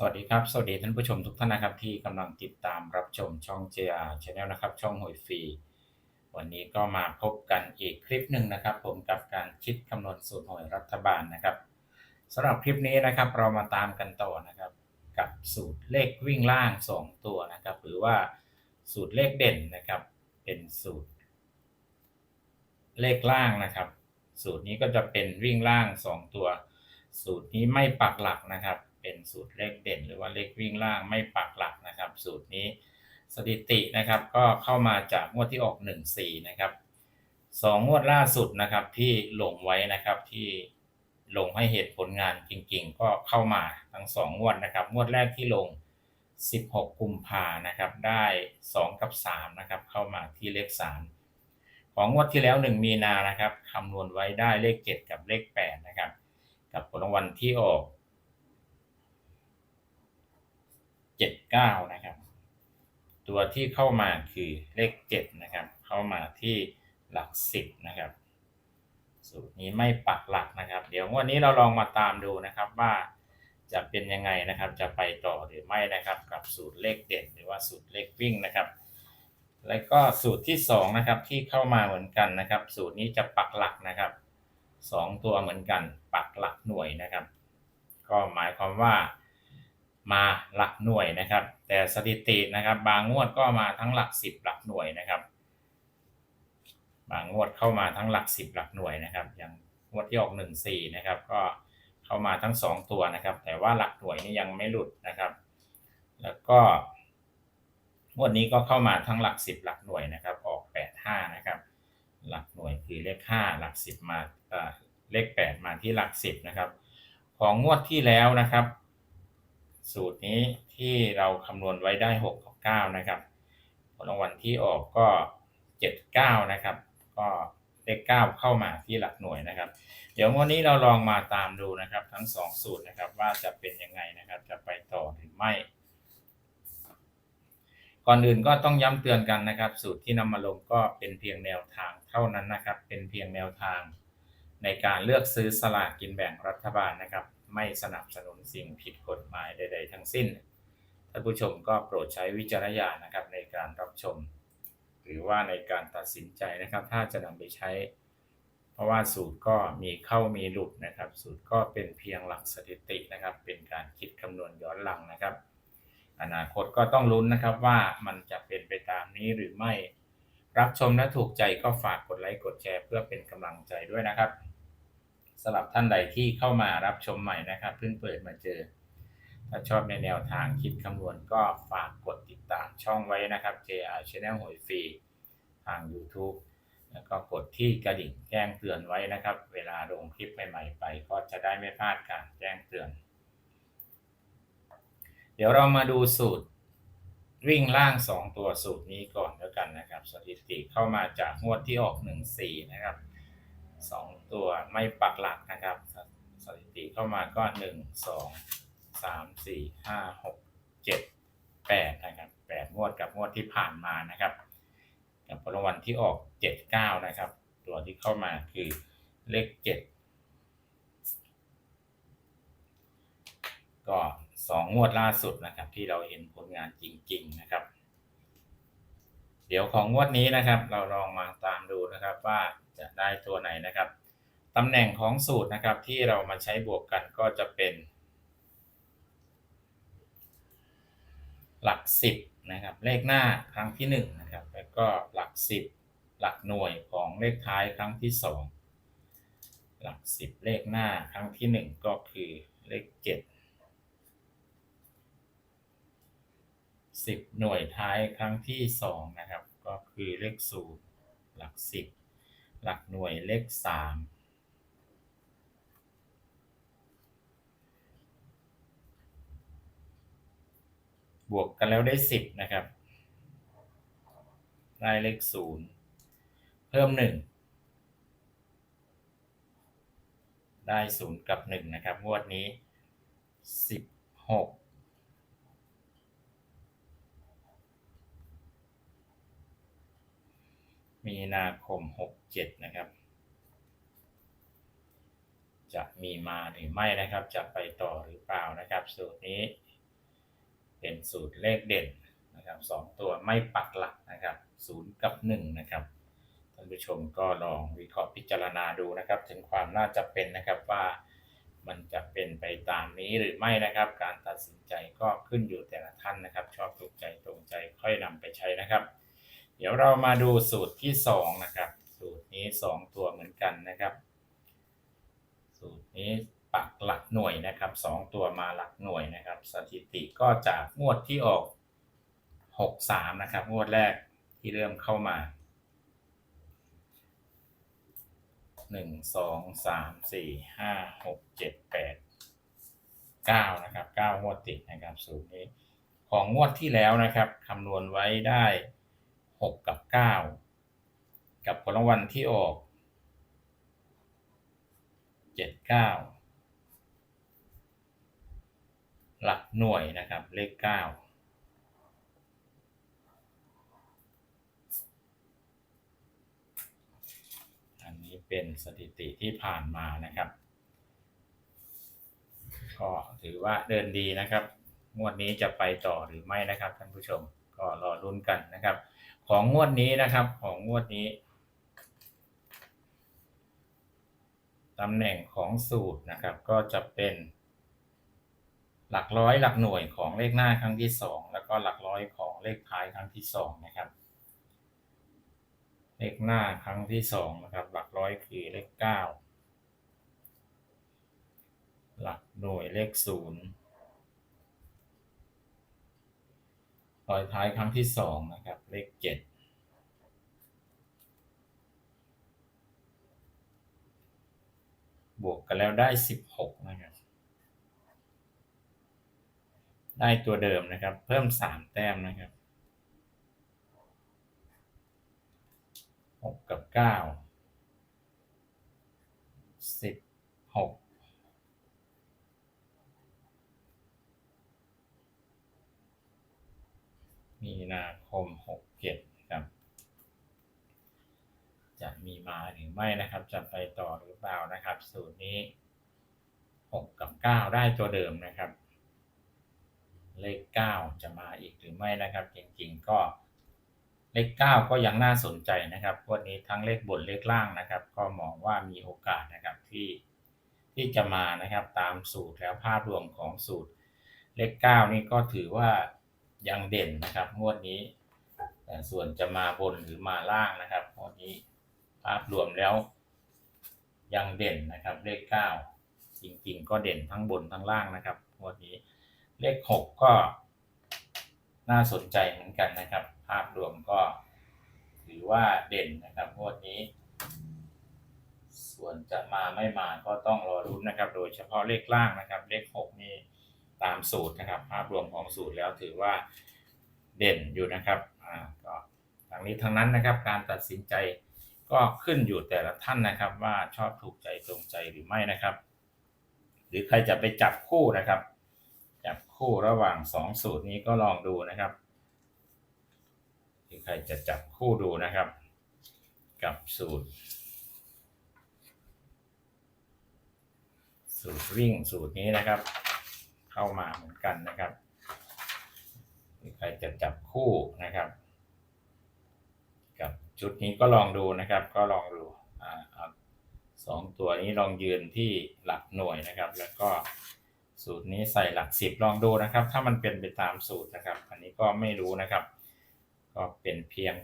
สวัสดีครับ สวัสดีท่านผู้ชมทุกท่านนะครับ ที่กำลังติดตามรับชมช่อง JR Channel นะครับ ช่องหวยฟรี วันนี้ก็มาพบกันอีกคลิปหนึ่งนะครับ ผมกับการคิดคำนวณสูตรหวยรัฐบาลนะครับสำหรับคลิปนี้นะครับเรามาตามกันต่อนะครับ กับสูตรเลขวิ่งล่าง 2 ตัวนะครับ หรือว่าสูตรเลขเด่นนะครับ เป็นสูตร เลขล่างนะครับ สูตรนี้ก็จะเป็นวิ่งล่าง 2 ตัว สูตรนี้ไม่ปักหลักนะครับ เป็นสูตรเลขเด่น หรือว่าเลขวิ่งล่างไม่ปักหลักนะครับ สูตรนี้สถิตินะครับก็เข้ามาจากงวดที่ออก 14 นะครับสองงวดล่าสุดนะครับที่ลงไว้นะครับที่ลงให้เหตุผลงานจริงๆ ก็เข้ามาทั้งสองงวดนะครับ งวดแรกที่ลง 16 กุมภานะครับได้ 2 กับ3นะครับเข้ามาที่เลข 3 ของงวดที่แล้ว 1 มีนานะครับคำนวณไว้ได้เลข 7 กับเลข 8 นะครับ กับผลรางวัลที่ออก 79นะครับ ตัวที่เข้ามาคือเลข7นะครับ เข้ามาที่หลัก10นะครับ สูตรนี้ไม่ปักหลักนะครับ เดี๋ยววันนี้เราลองมาตามดูนะครับว่าจะเป็นยังไงนะครับ จะไปต่อหรือไม่นะครับ กับสูตรเลขเด็ดหรือว่าสูตรเลขวิ่งนะครับ แล้วก็สูตรที่2นะครับที่เข้ามาเหมือนกันนะครับ สูตรนี้จะปักหลักนะครับ 2 ตัวเหมือนกัน ปักหลักหน่วยนะครับ ก็หมายความว่า มาหลักหน่วยนะครับ แต่สถิตินะครับ บางงวดก็มาทั้งหลัก 10 หลักหน่วยนะครับ บางงวดเข้ามาทั้งหลัก 10 หลักหน่วยนะครับ อย่างงวดที่ออก14นะครับ ก็เข้ามาทั้ง 2 ตัวนะครับ แต่ว่าหลักหน่วยนี่ยังไม่หลุดนะครับ แล้วก็งวดนี้ก็เข้ามาทั้งหลัก 10 หลักหน่วยนะครับ ออก 85 นะครับ หลักหน่วยคือเลข 5 หลัก 10 มาเลข 8 มาที่หลัก 10 นะครับ ของงวดที่แล้วนะครับ สูตรนี้ที่เราคำนวณไว้ได้6กับ9นะครับผลรางวัลที่ออกก็ 79 นะครับ ก็เลข9เข้ามาที่หลักหน่วยนะครับ เดี๋ยววันนี้เราลองมาตามดูนะครับ ทั้ง 2 สูตรนะครับว่าจะเป็นยังไงนะครับ จะไปต่อหรือไม่ก่อนอื่นก็ต้องย้ำเตือนกันนะครับ สูตรที่นำมาลงก็เป็นเพียงแนวทางเท่านั้นนะครับ เป็นเพียงแนวทาง ในการเลือกซื้อสลากกินแบ่งรัฐบาลนะครับ ไม่สนับสนุนสิ่งผิดกฎหมายใดๆทั้ง สิ้น ท่านผู้ชมก็โปรดใช้วิจารณญาณนะครับในการรับชม หรือว่าในการตัดสินใจนะครับ ถ้าจะนำไปใช้ เพราะว่าสูตรก็มีเข้ามีหลุดนะครับ สูตรก็เป็นเพียงหลักสถิตินะครับ เป็นการคิดคำนวณย้อนหลังนะครับ อนาคตก็ต้องลุ้นนะครับว่ามันจะเป็นไปตามนี้หรือไม่รับชมและถูกใจก็ฝากกดไลค์กดแชร์เพื่อเป็นกำลังใจด้วยนะครับสำหรับท่านใดที่เข้ามารับชมใหม่นะครับ เพิ่งเปิดมาเจอ ถ้าชอบในแนวทางคิดคำนวณก็ฝากกดติดตามช่องไว้นะครับ JR Channel หวยฟรีทาง YouTube แล้วก็กดที่กระดิ่งแจ้งเตือนไว้นะครับ เวลาลงคลิปใหม่ๆไป ก็จะได้ไม่พลาดการแจ้งเตือน เดี๋ยวเรามาดูสูตรวิ่งล่าง 2 ตัวสูตรนี้ก่อนแล้วกันนะครับ สถิติเข้ามาจากงวดที่ออก 14 นะครับ 2 ตัวไม่ปักหลักนะครับ สถิติเข้ามาก็ 1 2 3 4 5 6 7 8นะครับ8งวดกับงวดที่ผ่านมานะครับกับผลรางวัลที่ออก79นะครับ ตัวที่เข้ามาคือเลข7ก็สองงวดล่าสุดนะครับที่เราเห็นผลงานจริง ๆนะครับ เดี๋ยวของงวดนี้นะครับ เราลองมาตามดูนะครับว่าจะได้ตัวไหนนะครับตำแหน่งของสูตรนะครับที่เรามาใช้บวกกันก็จะเป็น หลัก 10นะครับเลขหน้าครั้งที่1นะครับแล้วก็หลัก 10 หลักหน่วยของเลขท้ายครั้งที่ 2 หลัก 10 เลขหน้าครั้งที่ 1 ก็คือเลข 7 10 หน่วยท้ายครั้งที่2นะครับก็คือเลข0หลัก 10 หลักหน่วยเลข 3 บวกกันแล้วได้สิบนะครับ ได้เลขศูนย์เพิ่มหนึ่งได้ศูนย์กับหนึ่งนะครับ งวดนี้สิบหกมีนาคมหกเจ็ดนะครับ จะมีมาหรือไม่นะครับ จะไปต่อหรือเปล่านะครับ สูตรนี้ เป็นสูตรเลขเด่นนะครับสองตัวไม่ปักหลักนะครับศูนย์กับหนึ่งนะครับท่านผู้ชมก็ลองวิเคราะห์พิจารณาดูนะครับ ถึงความน่าจะเป็นนะครับว่ามันจะเป็นไปตามนี้หรือไม่นะครับ การตัดสินใจก็ขึ้นอยู่แต่ละท่านนะครับ ชอบถูกใจตรงใจค่อยนำไปใช้นะครับ เดี๋ยวเรามาดูสูตรที่สองนะครับสูตรนี้สองตัวเหมือนกันนะครับ สูตรนี้ ปักหลักหน่วยนะครับสองตัวมาหลักหน่วยนะครับ สถิติก็จากงวดที่ออก 63 นะครับ งวดแรกที่เริ่มเข้ามา 1 2 3 4 5 6 7 8 9 นะครับ 9 งวดติดนะครับสูตรนี้ ของงวดที่แล้วนะครับคำนวณไว้ได้ 6 กับ 9 กับผลรางวัลที่ออก 79 หลักหน่วยนะครับ เลขเก้าอันนี้เป็นสถิติที่ผ่านมานะครับ ก็ถือว่าเดินดีนะครับ งวดนี้จะไปต่อหรือไม่นะครับท่านผู้ชมก็รอรุ้นกันนะครับ ของงวดนี้นะครับของงวดนี้ตำแหน่งของสูตรนะครับ ก็จะเป็น หลักร้อยหลักหน่วยของเลขหน้าครั้งที่สองแล้วก็หลักร้อยของเลขท้ายครั้งที่สองนะครับ เลขหน้าครั้งที่สองนะครับ หลักร้อยคือเลขเก้าหลักหน่วยเลขศูนย์รอยท้ายครั้งที่สองนะครับ เลขเจ็ดบวกกันแล้วได้สิบหกนะครับ ได้ตัวเดิมนะครับ เพิ่มสามแต้มนะครับหกกับเก้าสิบหกมีนาคมหกเจ็ดครับ จะมีมาหรือไม่นะครับ จะไปต่อหรือเปล่านะครับ สูตรนี้หกกับเก้าได้ตัวเดิมนะครับ เลขเก้าจะมาอีกหรือไม่นะครับ จริงๆก็เลขเก้าก็ยังน่าสนใจนะครับวันนี้ทั้งเลขบนเลขล่างนะครับ ก็มองว่ามีโอกาสนะครับที่ที่จะมานะครับตามสูตรแล้วภาพรวมของสูตร เลขเก้านี่ก็ถือว่ายังเด่นนะครับงวดนี้แต่ส่วนจะมาบนหรือมาล่างนะครับงวดนี้ภาพรวมแล้วยังเด่นนะครับเลขเก้าจริงๆ ก็เด่นทั้งบนทั้งล่างนะครับงวดนี้ เลขหกก็น่าสนใจเหมือนกันนะครับ ภาพรวมก็ถือว่าเด่นนะครับงวดนี้ ส่วนจะมาไม่มาก็ต้องรอรุ้นนะครับ โดยเฉพาะเลขล่างนะครับ เลขหกนี่ตามสูตรนะครับ ภาพรวมของสูตรแล้วถือว่าเด่นอยู่นะครับอ่าก็ทั้งนี้ทั้งนั้นนะครับ การตัดสินใจก็ขึ้นอยู่แต่ละท่านนะครับ ว่าชอบถูกใจตรงใจหรือไม่นะครับ หรือใครจะไปจับคู่นะครับ คู่ระหว่างสองสูตรนี้ก็ลองดูนะครับหรือใครจะจับคู่ดูนะครับ กับสูตร สูตรวิ่งสูตรนี้นะครับ เข้ามาเหมือนกันนะครับหรือใครจะจับคู่นะครับ กับชุดนี้ก็ลองดูนะครับ ก็ลองดูอ่าสองตัวนี้ลองยืนที่หลักหน่วยนะครับ แล้วก็ สูตรนี้ใส่หลักสิบลองดูนะครับ ถ้ามันเป็นไปตามสูตรนะครับ อันนี้ก็ไม่รู้นะครับ ก็เป็นเพียง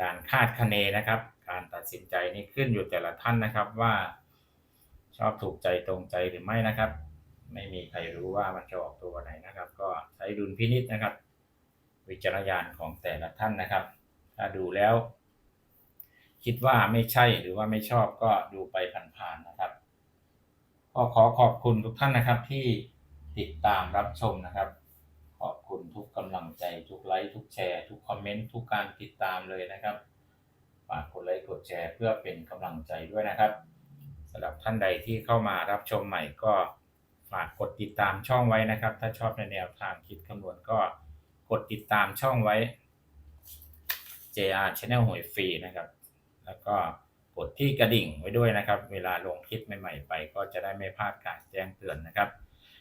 การคาดคะเนนะครับ การตัดสินใจนี่ขึ้นอยู่แต่ละท่านนะครับว่า ชอบถูกใจตรงใจหรือไม่นะครับ ไม่มีใครรู้ว่ามันจะออกตัวไหนนะครับ ก็ใช้ดุลพินิษนะครับ วิจารณญาณของแต่ละท่านนะครับ ถ้าดูแล้ว คิดว่าไม่ใช่หรือว่าไม่ชอบก็ดูไปผ่านๆนะครับก็ขอขอบคุณทุกท่านนะครับที่ ติดตามรับชมนะครับ ขอบคุณทุกกำลังใจ ทุกไลค์ทุกแชร์ ทุกคอมเมนต์ทุกการติดตามเลยนะครับฝากกดไลค์กดแชร์เพื่อเป็นกำลังใจด้วยนะครับสำหรับท่านใดที่เข้ามารับชมใหม่ก็ฝากกดติดตามช่องไว้นะครับ ถ้าชอบในแนวทางคิดคำนวณก็กดติดตามช่องไว้ JR Channel หวยฟรีนะครับ แล้วก็กดที่กระดิ่งไว้ด้วยนะครับ เวลาลงคลิปใหม่ๆไปก็จะได้ไม่พลาดการแจ้งเตือนนะครับ